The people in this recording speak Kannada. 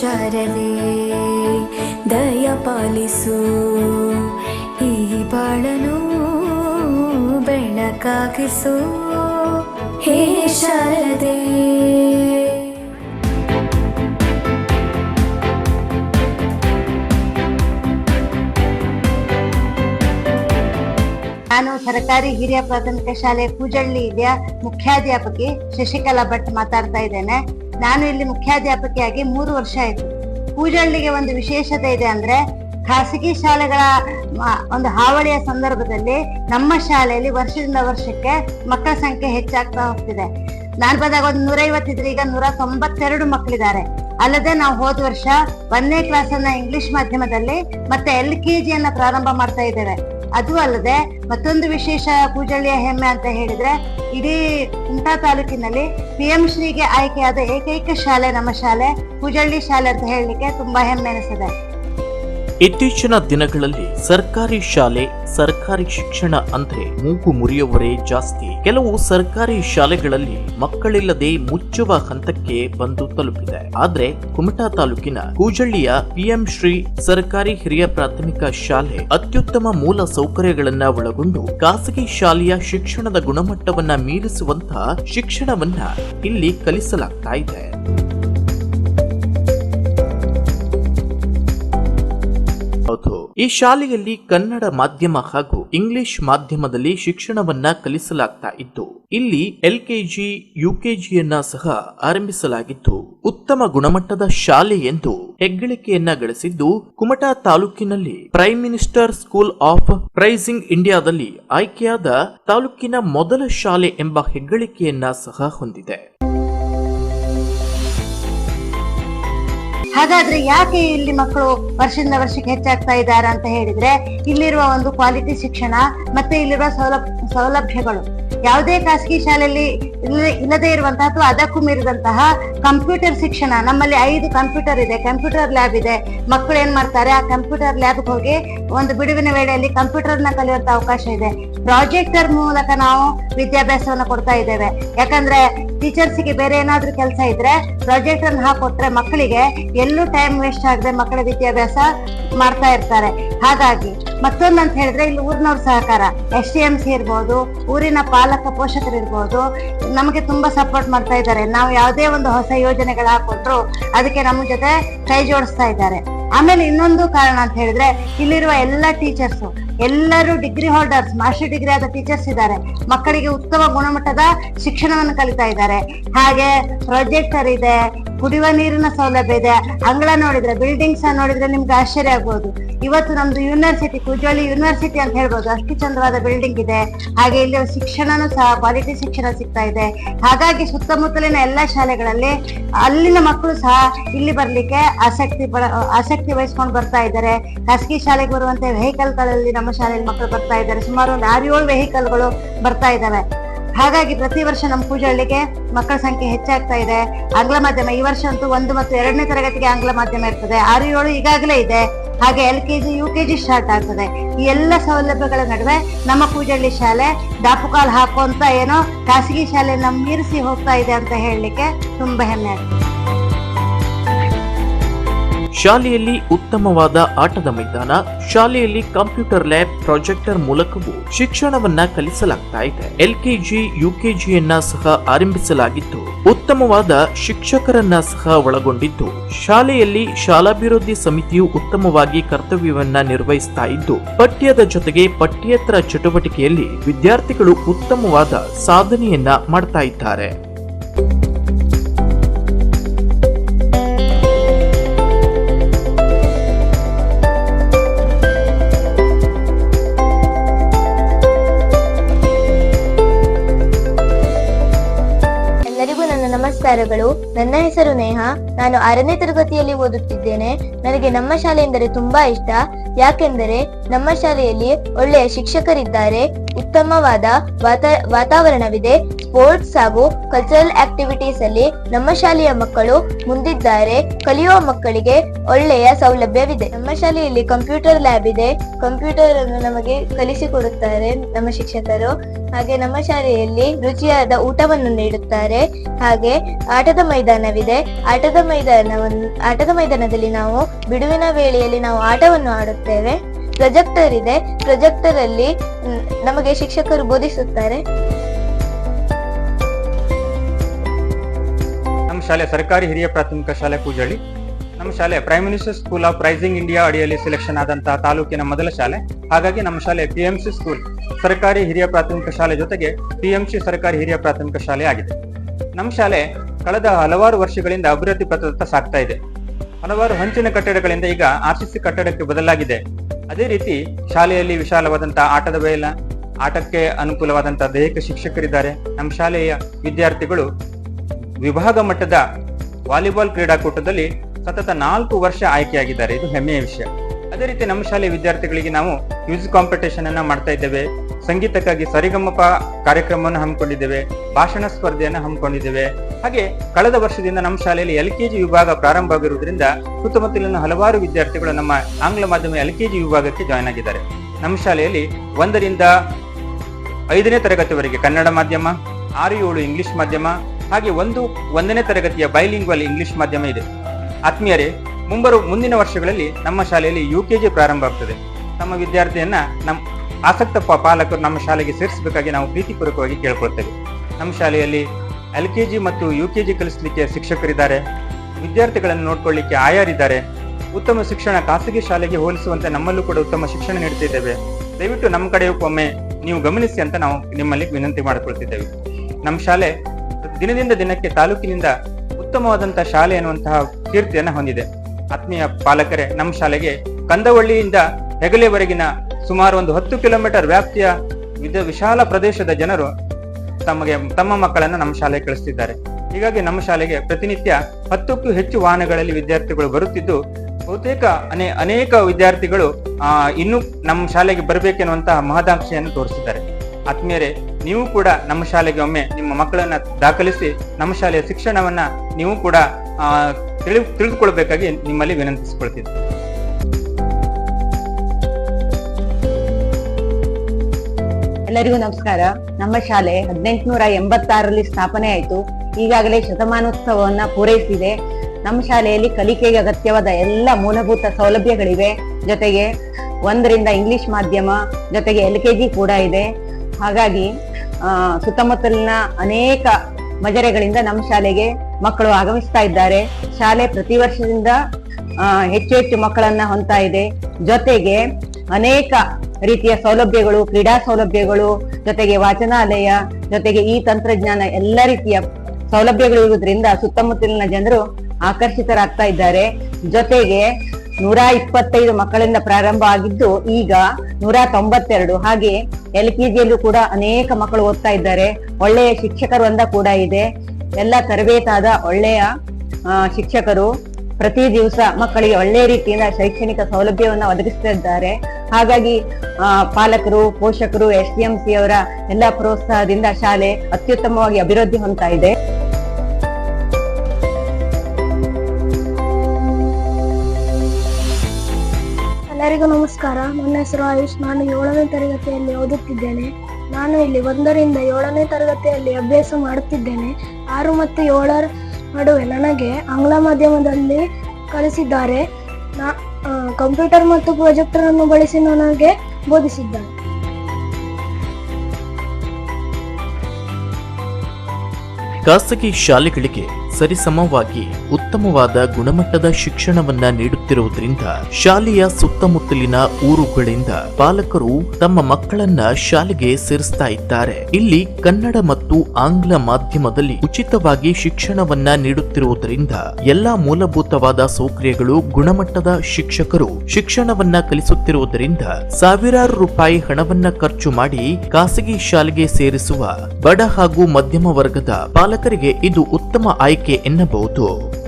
ಶಾರದೆ ದಯ ಪಾಲಿಸು. ಈ ಬಾಳನು ಬೆಳಕಾಗಿಸು. ಹೇ ಶಾರದೆ. ನಾನು ಸರ್ಕಾರಿ ಹಿರಿಯ ಪ್ರಾಥಮಿಕ ಶಾಲೆ ಕೂಜಳ್ಳಿಯ ಮುಖ್ಯಾಧ್ಯಾಪಕಿ ಶಶಿಕಲಾ ಭಟ್ ಮಾತಾಡ್ತಾ ಇದ್ದೇನೆ. ನಾನು ಇಲ್ಲಿ ಮುಖ್ಯಾಧ್ಯಾಪಕಿಯಾಗಿ ಮೂರು ವರ್ಷ ಆಯ್ತು. ಪೂಜಳ್ಳಿಗೆ ಒಂದು ವಿಶೇಷತೆ ಇದೆ ಅಂದ್ರೆ ಖಾಸಗಿ ಶಾಲೆಗಳ ಒಂದು ಹಾವಳಿಯ ಸಂದರ್ಭದಲ್ಲಿ ನಮ್ಮ ಶಾಲೆಯಲ್ಲಿ ವರ್ಷದಿಂದ ವರ್ಷಕ್ಕೆ ಮಕ್ಕಳ ಸಂಖ್ಯೆ ಹೆಚ್ಚಾಗ್ತಾ ಹೋಗ್ತಿದೆ. ನಾನು ಬಂದಾಗ ಒಂದು ನೂರೈವತ್ತಿದ್ರೆ ಈಗ ನೂರ ತೊಂಬತ್ತೆರಡು ಮಕ್ಕಳಿದ್ದಾರೆ. ಅಲ್ಲದೆ ನಾವು ಹೋದ ವರ್ಷ ಒಂದನೇ ಕ್ಲಾಸ್ ಅನ್ನ ಇಂಗ್ಲಿಷ್ ಮಾಧ್ಯಮದಲ್ಲಿ ಮತ್ತೆ ಎಲ್ ಕೆ ಜಿಯನ್ನ ಪ್ರಾರಂಭ ಮಾಡ್ತಾ ಇದ್ದೇವೆ. ಅದು ಅಲ್ಲದೆ ಮತ್ತೊಂದು ವಿಶೇಷ ಕೂಜಳ್ಳಿಯ ಹೆಮ್ಮೆ ಅಂತ ಹೇಳಿದ್ರೆ ಇಡೀ ಕುಮಟಾ ತಾಲೂಕಿನಲ್ಲಿ ಪಿ ಎಂ ಶ್ರೀಗೆ ಆಯ್ಕೆಯಾದ ಏಕೈಕ ಶಾಲೆ ನಮ್ಮ ಶಾಲೆ ಪೂಜಳ್ಳಿ ಶಾಲೆ ಅಂತ ಹೇಳಲಿಕ್ಕೆ ತುಂಬಾ ಹೆಮ್ಮೆ ಅನಿಸಿದೆ ಇತ್ತೀಚಿನ ದಿನಗಳಲ್ಲಿ ಸರ್ಕಾರಿ ಶಾಲೆ, ಸರ್ಕಾರಿ ಶಿಕ್ಷಣ ಅಂದ್ರೆ ಮೂಗು ಮುರಿಯುವವರೇ ಜಾಸ್ತಿ. ಕೆಲವು ಸರ್ಕಾರಿ ಶಾಲೆಗಳಲ್ಲಿ ಮಕ್ಕಳಿಲ್ಲದೆ ಮುಚ್ಚುವ ಹಂತಕ್ಕೆ ಬಂದು ತಲುಪಿದೆ. ಆದ್ರೆ ಕುಮಟಾ ತಾಲೂಕಿನ ಕೂಜಳ್ಳಿಯ ಪಿಎಂ ಶ್ರೀ ಸರ್ಕಾರಿ ಹಿರಿಯ ಪ್ರಾಥಮಿಕ ಶಾಲೆ ಅತ್ಯುತ್ತಮ ಮೂಲ ಸೌಕರ್ಯಗಳನ್ನ ಒಳಗೊಂಡು ಖಾಸಗಿ ಶಾಲೆಯ ಶಿಕ್ಷಣದ ಗುಣಮಟ್ಟವನ್ನ ಮೀರಿಸುವಂತಹ ಶಿಕ್ಷಣವನ್ನ ಇಲ್ಲಿ ಕಲಿಸಲಾಗ್ತಾ ಇದೆ. ಈ ಶಾಲೆಯಲ್ಲಿ ಕನ್ನಡ ಮಾಧ್ಯಮ ಹಾಗೂ ಇಂಗ್ಲಿಷ್ ಮಾಧ್ಯಮದಲ್ಲಿ ಶಿಕ್ಷಣವನ್ನ ಕಲಿಸಲಾಗ್ತಾ ಇತ್ತು ಇಲ್ಲಿ ಎಲ್ಕೆಜಿ ಯುಕೆಜಿಯನ್ನ ಸಹ ಆರಂಭಿಸಲಾಗಿದ್ದು, ಉತ್ತಮ ಗುಣಮಟ್ಟದ ಶಾಲೆ ಎಂದು ಹೆಗ್ಗಳಿಕೆಯನ್ನ ಗಳಿಸಿದ್ದು, ಕುಮಟಾ ತಾಲೂಕಿನಲ್ಲಿ prime minister school of rising ಇಂಡಿಯಾದಲ್ಲಿ ಆಯ್ಕೆಯಾದ ತಾಲೂಕಿನ ಮೊದಲ ಶಾಲೆ ಎಂಬ ಹೆಗ್ಗಳಿಕೆಯನ್ನ ಸಹ ಹೊಂದಿದೆ. ಹಾಗಾದ್ರೆ ಯಾಕೆ ಇಲ್ಲಿ ಮಕ್ಕಳು ವರ್ಷದಿಂದ ವರ್ಷಕ್ಕೆ ಹೆಚ್ಚಾಗ್ತಾ ಇದ್ದಾರೆ ಅಂತ ಹೇಳಿದ್ರೆ, ಇಲ್ಲಿರುವ ಒಂದು ಕ್ವಾಲಿಟಿ ಶಿಕ್ಷಣ ಮತ್ತೆ ಇಲ್ಲಿರುವ ಸೌಲಭ್, ಸೌಲಭ್ಯಗಳು. ಯಾವುದೇ ಖಾಸಗಿ ಶಾಲೆಯಲ್ಲಿ ಇಲ್ಲ- ಇಲ್ಲದೆ ಇರುವಂತಹ ಅಥವಾ ಅದಕ್ಕೂ ಮೀರಿದಂತಹ ಕಂಪ್ಯೂಟರ್ ಶಿಕ್ಷಣ, ನಮ್ಮಲ್ಲಿ ಐದು ಕಂಪ್ಯೂಟರ್ ಇದೆ ಕಂಪ್ಯೂಟರ್ ಲ್ಯಾಬ್ ಇದೆ. ಮಕ್ಕಳು ಏನ್ ಮಾಡ್ತಾರೆ, ಆ ಕಂಪ್ಯೂಟರ್ ಲ್ಯಾಬ್ ಹೋಗಿ ಒಂದು ಬಿಡುವಿನ ವೇಳೆಯಲ್ಲಿ ಕಂಪ್ಯೂಟರ್ನ ಕಲಿಯುವಂತ ಅವಕಾಶ ಇದೆ. ಪ್ರಾಜೆಕ್ಟರ್ ಮೂಲಕ ನಾವು ವಿದ್ಯಾಭ್ಯಾಸವನ್ನ ಕೊಡ್ತಾ ಇದ್ದೇವೆ. ಯಾಕಂದ್ರೆ ಟೀಚರ್ಸ್ಗೆ ಬೇರೆ ಏನಾದ್ರೂ ಕೆಲಸ ಇದ್ರೆ ಪ್ರಾಜೆಕ್ಟ್ ಅನ್ನು ಹಾಕೊಟ್ರೆ ಮಕ್ಕಳಿಗೆ ಎಲ್ಲೂ ಟೈಮ್ ವೇಸ್ಟ್ ಆಗದೆ ಮಕ್ಕಳ ವಿದ್ಯಾಭ್ಯಾಸ ಮಾಡ್ತಾ ಇರ್ತಾರೆ. ಹಾಗಾಗಿ ಮತ್ತೊಂದು ಹೇಳಿದ್ರೆ ಇಲ್ಲಿ ಊರಿನವ್ರ ಸಹಕಾರ. ಎಸ್ ಡಿ ಎಂ ಸಿ ಇರ್ಬೋದು, ಊರಿನ ಪಾಲಕ ಪೋಷಕರು ಇರ್ಬೋದು, ನಮಗೆ ತುಂಬಾ ಸಪೋರ್ಟ್ ಮಾಡ್ತಾ ಇದ್ದಾರೆ. ನಾವು ಯಾವುದೇ ಒಂದು ಹೊಸ ಯೋಜನೆಗಳು ಹಾಕೊಟ್ರು ಅದಕ್ಕೆ ನಮ್ಮ ಜೊತೆ ಕೈ ಜೋಡಿಸ್ತಾ ಇದ್ದಾರೆ. ಆಮೇಲೆ ಇನ್ನೊಂದು ಕಾರಣ ಅಂತ ಹೇಳಿದ್ರೆ, ಇಲ್ಲಿರುವ ಎಲ್ಲ ಟೀಚರ್ಸ್ ಎಲ್ಲರೂ ಡಿಗ್ರಿ ಹೋಲ್ಡರ್ಸ್ ಮಾಸ್ಟರ್ ಡಿಗ್ರಿ ಆದ ಟೀಚರ್ಸ್ ಇದ್ದಾರೆ. ಮಕ್ಕಳಿಗೆ ಉತ್ತಮ ಗುಣಮಟ್ಟದ ಶಿಕ್ಷಣವನ್ನು ಕಲಿತಾ ಇದ್ದಾರೆ. ಹಾಗೆ ಪ್ರೊಜೆಕ್ಟರ್ ಇದೆ, ಕುಡಿಯುವ ನೀರಿನ ಸೌಲಭ್ಯ ಇದೆ. ಅಂಗಳ ನೋಡಿದ್ರೆ ಬಿಲ್ಡಿಂಗ್ಸ್ ನೋಡಿದ್ರೆ ನಿಮ್ಗೆ ಆಶ್ಚರ್ಯ ಆಗ್ಬೋದು. ಇವತ್ತು ನಮ್ದು ಯೂನಿವರ್ಸಿಟಿ ಕುಜೋಳಿ ಯೂನಿವರ್ಸಿಟಿ ಅಂತ ಹೇಳ್ಬೋದು. ಅಷ್ಟು ಚಂದವಾದ ಬಿಲ್ಡಿಂಗ್ ಇದೆ. ಹಾಗೆ ಇಲ್ಲಿ ಶಿಕ್ಷಣನೂ ಸಹ ಕ್ವಾಲಿಟಿ ಶಿಕ್ಷಣ ಸಿಗ್ತಾ ಇದೆ. ಹಾಗಾಗಿ ಸುತ್ತಮುತ್ತಲಿನ ಎಲ್ಲಾ ಶಾಲೆಗಳಲ್ಲಿ ಅಲ್ಲಿನ ಮಕ್ಕಳು ಸಹ ಇಲ್ಲಿ ಬರ್ಲಿಕ್ಕೆ ಆಸಕ್ತಿ ಪಡ ಆಸಕ್ತಿ ವಹಿಸ್ಕೊಂಡು ಬರ್ತಾ ಇದ್ದಾರೆ. ಖಾಸಗಿ ಶಾಲೆಗೆ ಬರುವಂತೆ ವೆಹಿಕಲ್ಗಳಲ್ಲಿ ನಮ್ಮ ಶಾಲೆಯಲ್ಲಿ ಮಕ್ಕಳು ಬರ್ತಾ ಇದ್ದಾರೆ. ಸುಮಾರು ಒಂದು ಆರು ಏಳು ವೆಹಿಕಲ್ಗಳು ಬರ್ತಾ ಇದ್ದಾವೆ. ಹಾಗಾಗಿ ಪ್ರತಿ ವರ್ಷ ನಮ್ಮ ಪೂಜಾಳಿಗೆ ಮಕ್ಕಳ ಸಂಖ್ಯೆ ಹೆಚ್ಚಾಗ್ತಾ ಇದೆ. ಆಂಗ್ಲ ಮಾಧ್ಯಮ ಈ ವರ್ಷ ಅಂತೂ ಒಂದು ಮತ್ತು ಎರಡನೇ ತರಗತಿಗೆ ಆಂಗ್ಲ ಮಾಧ್ಯಮ ಇರ್ತದೆ. ಆರು ಏಳು ಈಗಾಗಲೇ ಇದೆ. ಹಾಗೆ L K G, U K G start ಆಗ್ತದೆ. ಈ ಎಲ್ಲ ಸೌಲಭ್ಯಗಳ ನಡುವೆ ನಮ್ಮ ಪೂಜಳ್ಳಿ ಶಾಲೆ ದಾಪುಕಾಲ್ ಹಾಕುವಂತ ಏನೋ ಖಾಸಗಿ ಶಾಲೆಯನ್ನ ಮೀರಿಸಿ ಹೋಗ್ತಾ ಇದೆ ಅಂತ ಹೇಳಲಿಕ್ಕೆ ತುಂಬಾ ಹೆಮ್ಮೆ ಆಗ್ತದೆ. ಶಾಲೆಯಲ್ಲಿ ಉತ್ತಮವಾದ ಆಟದ ಮೈದಾನ, ಶಾಲೆಯಲ್ಲಿ ಕಂಪ್ಯೂಟರ್ ಲ್ಯಾಬ್ ಪ್ರಾಜೆಕ್ಟರ್ ಮೂಲಕವೂ ಶಿಕ್ಷಣವನ್ನ ಕಲಿಸಲಾಗ್ತಾ ಇದೆ. ಎಲ್ಕೆಜಿ, ಯುಕೆಜಿಯನ್ನ ಸಹ ಆರಂಭಿಸಲಾಗಿದ್ದು, ಉತ್ತಮವಾದ ಶಿಕ್ಷಕರನ್ನ ಸಹ ಒಳಗೊಂಡಿದ್ದು, ಶಾಲೆಯಲ್ಲಿ ಶಾಲಾಭಿವೃದ್ಧಿ ಸಮಿತಿಯು ಉತ್ತಮವಾಗಿ ಕರ್ತವ್ಯವನ್ನ ನಿರ್ವಹಿಸ್ತಾ ಇದ್ದು, ಪಠ್ಯದ ಜೊತೆಗೆ ಪಠ್ಯೇತರ ಚಟುವಟಿಕೆಯಲ್ಲಿ ವಿದ್ಯಾರ್ಥಿಗಳು ಉತ್ತಮವಾದ ಸಾಧನೆಯನ್ನ ಮಾಡ್ತಾ ಇದ್ದಾರೆ. ನಮಸ್ಕಾರಗಳು ನನ್ನ ಹೆಸರು ನೇಹ. ನಾನು ಆರನೇ ತರಗತಿಯಲ್ಲಿ ಓದುತ್ತಿದ್ದೇನೆ. ನನಗೆ ನಮ್ಮ ಶಾಲೆ ಎಂದರೆ ತುಂಬಾ ಇಷ್ಟ. ಯಾಕೆಂದರೆ ನಮ್ಮ ಶಾಲೆಯಲ್ಲಿ ಒಳ್ಳೆಯ ಶಿಕ್ಷಕರಿದ್ದಾರೆ. ಉತ್ತಮವಾದ ವಾತಾ- ವಾತಾವರಣವಿದೆ. ಸ್ಪೋರ್ಟ್ಸ್ ಹಾಗೂ ಕಲ್ಚರಲ್ ಆಕ್ಟಿವಿಟೀಸ್ ಅಲ್ಲಿ ನಮ್ಮ ಶಾಲೆಯ ಮಕ್ಕಳು ಮುಂದಿದ್ದಾರೆ. ಕಲಿಯುವ ಮಕ್ಕಳಿಗೆ ಒಳ್ಳೆಯ ಸೌಲಭ್ಯವಿದೆ. ನಮ್ಮ ಶಾಲೆಯಲ್ಲಿ ಕಂಪ್ಯೂಟರ್ ಲ್ಯಾಬ್ ಇದೆ. ಕಂಪ್ಯೂಟರ್ ಅನ್ನು ನಮಗೆ ಕಲಿಸಿಕೊಡುತ್ತಾರೆ ನಮ್ಮ ಶಿಕ್ಷಕರು. ಹಾಗೆ ನಮ್ಮ ಶಾಲೆಯಲ್ಲಿ ರುಚಿಯಾದ ಊಟವನ್ನು ನೀಡುತ್ತಾರೆ. ಹಾಗೆ ಆಟದ ಮೈದಾನವಿದೆ. ಆಟದ ಮೈದಾನವನ್ನು ಆಟದ ಮೈದಾನದಲ್ಲಿ ನಾವು ಬಿಡುವಿನ ವೇಳೆಯಲ್ಲಿ ನಾವು ಆಟವನ್ನು ಆಡುತ್ತೇವೆ. ಪ್ರೊಜೆಕ್ಟರ್ ಇದೆ. ಪ್ರೊಜೆಕ್ಟರ್ ಅಲ್ಲಿ ನಮಗೆ ಶಿಕ್ಷಕರು ಬೋಧಿಸುತ್ತಾರೆ. ನಮ್ಮ ಶಾಲೆ ಸರ್ಕಾರಿ ಹಿರಿಯ ಪ್ರಾಥಮಿಕ ಶಾಲೆ ಪೂಜಳಿ ನಮ್ಮ ಶಾಲೆ prime minister school of rising India ಅಡಿಯಲ್ಲಿ ಸೆಲೆಕ್ಷನ್ ಆದಂತಹ ತಾಲೂಕಿನ ಮೊದಲ ಶಾಲೆ. ಹಾಗಾಗಿ ನಮ್ಮ ಶಾಲೆ ಪಿಎಂಸಿ ಸ್ಕೂಲ್ ಸರ್ಕಾರಿ ಹಿರಿಯ ಪ್ರಾಥಮಿಕ ಶಾಲೆ ಜೊತೆಗೆ ಪಿಎಂಸಿ ಸರ್ಕಾರಿ ಹಿರಿಯ ಪ್ರಾಥಮಿಕ ಶಾಲೆ ಆಗಿದೆ. ನಮ್ಮ ಶಾಲೆ ಕಳೆದ ಹಲವಾರು ವರ್ಷಗಳಿಂದ ಅಭಿವೃದ್ಧಿ ಪಥದತ್ತ ಸಾಗ್ತಾ ಇದೆ. ಹಲವಾರು ಹಂಚಿನ ಕಟ್ಟಡಗಳಿಂದ ಈಗ ಆರ್ ಸಿ ಸಿ ಕಟ್ಟಡಕ್ಕೆ ಬದಲಾಗಿದೆ. ಅದೇ ರೀತಿ ಶಾಲೆಯಲ್ಲಿ ವಿಶಾಲವಾದಂತಹ ಆಟದ ಬಯಲ ಆಟಕ್ಕೆ ಅನುಕೂಲವಾದಂತಹ ದೈಹಿಕ ಶಿಕ್ಷಕರಿದ್ದಾರೆ. ನಮ್ಮ ಶಾಲೆಯ ವಿದ್ಯಾರ್ಥಿಗಳು ವಿಭಾಗ ಮಟ್ಟದ ವಾಲಿಬಾಲ್ ಕ್ರೀಡಾಕೂಟದಲ್ಲಿ ಸತತ ನಾಲ್ಕು ವರ್ಷ ಆಯ್ಕೆಯಾಗಿದ್ದಾರೆ. ಇದು ಹೆಮ್ಮೆಯ ವಿಷಯ. ಅದೇ ರೀತಿ ನಮ್ಮ ಶಾಲೆಯ ವಿದ್ಯಾರ್ಥಿಗಳಿಗೆ ನಾವು ಮ್ಯೂಸಿಕ್ ಕಾಂಪಿಟೇಷನ್ ಅನ್ನ ಮಾಡ್ತಾ ಇದ್ದೇವೆ. ಸಂಗೀತಕ್ಕಾಗಿ ಸರಿಗಮಪ ಕಾರ್ಯಕ್ರಮವನ್ನು ಹಮ್ಮಿಕೊಂಡಿದ್ದೇವೆ, ಭಾಷಣ ಸ್ಪರ್ಧೆಯನ್ನು ಹಮ್ಮಿಕೊಂಡಿದ್ದೇವೆ. ಹಾಗೆ ಕಳೆದ ವರ್ಷದಿಂದ ನಮ್ಮ ಶಾಲೆಯಲ್ಲಿ ಎಲ್ ಕೆ ಜಿ ವಿಭಾಗ ಪ್ರಾರಂಭ ಆಗಿರುವುದರಿಂದ ಸುತ್ತಮುತ್ತಲಿನ ಹಲವಾರು ವಿದ್ಯಾರ್ಥಿಗಳು ನಮ್ಮ ಆಂಗ್ಲ ಮಾಧ್ಯಮ ಎಲ್ ಕೆ ಜಿ ವಿಭಾಗಕ್ಕೆ ಜಾಯ್ನ್ ಆಗಿದ್ದಾರೆ. ನಮ್ಮ ಶಾಲೆಯಲ್ಲಿ ಒಂದರಿಂದ ಐದನೇ ತರಗತಿವರೆಗೆ ಕನ್ನಡ ಮಾಧ್ಯಮ, ಆರು ಏಳು ಇಂಗ್ಲಿಷ್ ಮಾಧ್ಯಮ, ಹಾಗೆ ಒಂದು, ಒಂದನೇ ತರಗತಿಯ ಬೈಲಿಂಗ್ವಲ್ ಇಂಗ್ಲಿಷ್ ಮಾಧ್ಯಮ ಇದೆ. ಆತ್ಮೀಯರೇ, ಮುಂಬರುವ, ಮುಂದಿನ ವರ್ಷಗಳಲ್ಲಿ ನಮ್ಮ ಶಾಲೆಯಲ್ಲಿ ಯು ಕೆ ಜಿ ಪ್ರಾರಂಭ ಆಗ್ತದೆ. ನಮ್ಮ ವಿದ್ಯಾರ್ಥಿಯನ್ನ ನಮ್ಮ ಆಸಕ್ತ ಪಾಲಕರು ನಮ್ಮ ಶಾಲೆಗೆ ಸೇರಿಸಬೇಕಾಗಿ ನಾವು ಪ್ರೀತಿಪೂರ್ವಕವಾಗಿ ಕೇಳ್ಕೊಳ್ತೇವೆ. ನಮ್ಮ ಶಾಲೆಯಲ್ಲಿ ಎಲ್ ಕೆ ಜಿ ಮತ್ತು ಯು ಕೆ ಜಿ ಕಲಿಸಲಿಕ್ಕೆ ಶಿಕ್ಷಕರಿದ್ದಾರೆ. ವಿದ್ಯಾರ್ಥಿಗಳನ್ನು ನೋಡ್ಕೊಳ್ಳಿಕ್ಕೆ ಆಯಾರಿದ್ದಾರೆ. ಉತ್ತಮ ಶಿಕ್ಷಣ ಖಾಸಗಿ ಶಾಲೆಗೆ ಹೋಲಿಸುವಂತೆ ನಮ್ಮಲ್ಲೂ ಕೂಡ ಉತ್ತಮ ಶಿಕ್ಷಣ ನೀಡ್ತಿದ್ದೇವೆ. ದಯವಿಟ್ಟು ನಮ್ಮ ಕಡೆಯೂ ಒಮ್ಮೆ ನೀವು ಗಮನಿಸಿ ಅಂತ ನಾವು ನಿಮ್ಮಲ್ಲಿ ವಿನಂತಿ ಮಾಡಿಕೊಳ್ತಿದ್ದೇವೆ. ನಮ್ಮ ಶಾಲೆ ದಿನದಿಂದ ದಿನಕ್ಕೆ ತಾಲೂಕಿನಿಂದ ಉತ್ತಮವಾದಂತಹ ಶಾಲೆ ಎನ್ನುವಂತಹ ಕೀರ್ತಿಯನ್ನು ಹೊಂದಿದೆ. ಆತ್ಮೀಯ ಪಾಲಕರೇ, ನಮ್ಮ ಶಾಲೆಗೆ ಕಂದವಳ್ಳಿಯಿಂದ ಹೆಗಲೆವರೆಗಿನ ಸುಮಾರು ಒಂದು ಹತ್ತು ಕಿಲೋಮೀಟರ್ ವ್ಯಾಪ್ತಿಯ ವಿಧ ವಿಶಾಲ ಪ್ರದೇಶದ ಜನರು ತಮಗೆ, ತಮ್ಮ ಮಕ್ಕಳನ್ನು ನಮ್ಮ ಶಾಲೆಗೆ ಕಳಿಸ್ತಿದ್ದಾರೆ. ಹೀಗಾಗಿ ನಮ್ಮ ಶಾಲೆಗೆ ಪ್ರತಿನಿತ್ಯ ಹತ್ತಕ್ಕೂ ಹೆಚ್ಚು ವಾಹನಗಳಲ್ಲಿ ವಿದ್ಯಾರ್ಥಿಗಳು ಬರುತ್ತಿದ್ದು, ಬಹುತೇಕ ಅನೇ, ಅನೇಕ ವಿದ್ಯಾರ್ಥಿಗಳು ಇನ್ನೂ ನಮ್ಮ ಶಾಲೆಗೆ ಬರಬೇಕೆನ್ನುವಂತಹ ಮಹದಾಂಕ್ಷೆಯನ್ನು ತೋರಿಸಿದ್ದಾರೆ. ಆತ್ಮೀಯರೇ, ನೀವು ಕೂಡ ನಮ್ಮ ಶಾಲೆಗೆ ಒಮ್ಮೆ ನಿಮ್ಮ ಮಕ್ಕಳನ್ನ ದಾಖಲಿಸಿ ನಮ್ಮ ಶಾಲೆಯ ಶಿಕ್ಷಣವನ್ನ ನೀವು ಕೂಡ ತಿಳಿ ತಿಳಿದುಕೊಳ್ಬೇಕಾಗಿ ನಿಮ್ಮಲ್ಲಿ ವಿನಂತಿಸಿಕೊಳ್ತಿದ್ದೆ ಎಲ್ಲರಿಗೂ ನಮಸ್ಕಾರ. ನಮ್ಮ ಶಾಲೆ ಹದಿನೆಂಟುನೂರ ಎಂಬತ್ತಾರರಲ್ಲಿ ಸ್ಥಾಪನೆ ಆಯಿತು. ಈಗಾಗಲೇ ಶತಮಾನೋತ್ಸವವನ್ನ ಪೂರೈಸಿದೆ. ನಮ್ಮ ಶಾಲೆಯಲ್ಲಿ ಕಲಿಕೆಗೆ ಅಗತ್ಯವಾದ ಎಲ್ಲ ಮೂಲಭೂತ ಸೌಲಭ್ಯಗಳಿವೆ. ಜೊತೆಗೆ ಒಂದರಿಂದ ಇಂಗ್ಲಿಷ್ ಮಾಧ್ಯಮ, ಜೊತೆಗೆ ಎಲ್ ಕೆ ಜಿ ಕೂಡ ಇದೆ. ಹಾಗಾಗಿ ಸುತ್ತಮುತ್ತಲಿನ ಅನೇಕ ಮಜರೆಗಳಿಂದ ನಮ್ಮ ಶಾಲೆಗೆ ಮಕ್ಕಳು ಆಗಮಿಸ್ತಾ ಇದ್ದಾರೆ. ಶಾಲೆ ಪ್ರತಿ ವರ್ಷದಿಂದ ಹೆಚ್ಚು ಹೆಚ್ಚು ಮಕ್ಕಳನ್ನ ಹೊಂತಾ ಇದೆ. ಜೊತೆಗೆ ಅನೇಕ ರೀತಿಯ ಸೌಲಭ್ಯಗಳು, ಕ್ರೀಡಾ ಸೌಲಭ್ಯಗಳು, ಜೊತೆಗೆ ವಾಚನಾಲಯ, ಜೊತೆಗೆ ಈ ತಂತ್ರಜ್ಞಾನ ಎಲ್ಲ ರೀತಿಯ ಸೌಲಭ್ಯಗಳು ಇರುವುದರಿಂದ ಸುತ್ತಮುತ್ತಲಿನ ಜನರು ಆಕರ್ಷಿತರಾಗ್ತಾ ಇದ್ದಾರೆ. ಜೊತೆಗೆ ನೂರ ಇಪ್ಪತ್ತೈದು ಮಕ್ಕಳಿಂದ ಪ್ರಾರಂಭ ಆಗಿದ್ದು ಈಗ ನೂರ ತೊಂಬತ್ತೆರಡು. ಹಾಗೆ ಎಲ್ ಕೆ ಜಿಯಲ್ಲೂ ಕೂಡ ಅನೇಕ ಮಕ್ಕಳು ಓದ್ತಾ ಇದ್ದಾರೆ. ಒಳ್ಳೆಯ ಶಿಕ್ಷಕರು ಅಂದ ಕೂಡ ಇದೆ. ಎಲ್ಲ ತರಬೇತಾದ ಒಳ್ಳೆಯ ಶಿಕ್ಷಕರು ಪ್ರತಿ ದಿವಸ ಮಕ್ಕಳಿಗೆ ಒಳ್ಳೆಯ ರೀತಿಯಿಂದ ಶೈಕ್ಷಣಿಕ ಸೌಲಭ್ಯವನ್ನು ಒದಗಿಸ್ತಾ ಇದ್ದಾರೆ. ಹಾಗಾಗಿ ಆ, ಪಾಲಕರು ಪೋಷಕರು ಎಸ್ ಡಿ ಎಂ ಸಿ ಅವರ ಎಲ್ಲ ಪ್ರೋತ್ಸಾಹದಿಂದ ಶಾಲೆ ಅತ್ಯುತ್ತಮವಾಗಿ ಅಭಿವೃದ್ಧಿ ಹೊಂದ್ತಾ ಇದೆ. ಎಲ್ಲರಿಗೂ ನಮಸ್ಕಾರ. ನನ್ನ ಹೆಸರು ಆಯುಷ್. ನಾನು ಏಳನೇ ತರಗತಿಯಲ್ಲಿ ಓದುತ್ತಿದ್ದೇನೆ. ನಾನು ಇಲ್ಲಿ ಒಂದರಿಂದ ಏಳನೇ ತರಗತಿಯಲ್ಲಿ ಅಭ್ಯಾಸ ಮಾಡುತ್ತಿದ್ದೇನೆ. ಆರು ಮತ್ತು ಏಳರ ನಡುವೆ ನನಗೆ ಆಂಗ್ಲ ಮಾಧ್ಯಮದಲ್ಲಿ ಕಲಿಸಿದ್ದಾರೆ. ಕಂಪ್ಯೂಟರ್ ಮತ್ತು ಪ್ರೊಜೆಕ್ಟರ್ ಅನ್ನು ಬಳಸಿ ನನಗೆ ಬೋಧಿಸಿದ್ದಾರೆ ಖಾಸಗಿ ಶಾಲೆಗಳಿಗೆ ಸರಿಸಮವಾಗಿ ಉತ್ತಮವಾದ ಗುಣಮಟ್ಟದ ಶಿಕ್ಷಣವನ್ನ ನೀಡುತ್ತಿರುವುದರಿಂದ ಶಾಲೆಯ ಸುತ್ತಮುತ್ತಲಿನ ಊರುಗಳಿಂದ ಪಾಲಕರು ತಮ್ಮ ಮಕ್ಕಳನ್ನ ಶಾಲೆಗೆ ಸೇರಿಸ್ತಾ ಇದ್ದಾರೆ. ಇಲ್ಲಿ ಕನ್ನಡ ಮತ್ತು ಆಂಗ್ಲ ಮಾಧ್ಯಮದಲ್ಲಿ ಉಚಿತವಾಗಿ ಶಿಕ್ಷಣವನ್ನ ನೀಡುತ್ತಿರುವುದರಿಂದ ಎಲ್ಲಾ ಮೂಲಭೂತವಾದ ಸೌಕರ್ಯಗಳು, ಗುಣಮಟ್ಟದ ಶಿಕ್ಷಕರು ಶಿಕ್ಷಣವನ್ನ ಕಲಿಸುತ್ತಿರುವುದರಿಂದ ಸಾವಿರಾರು ರೂಪಾಯಿ ಹಣವನ್ನ ಖರ್ಚು ಮಾಡಿ ಖಾಸಗಿ ಶಾಲೆಗೆ ಸೇರಿಸುವ ಬಡ ಹಾಗೂ ಮಧ್ಯಮ ವರ್ಗದ ಪಾಲಕರಿಗೆ ಇದು ಉತ್ತಮ ಆಯ್ಕೆ can enable to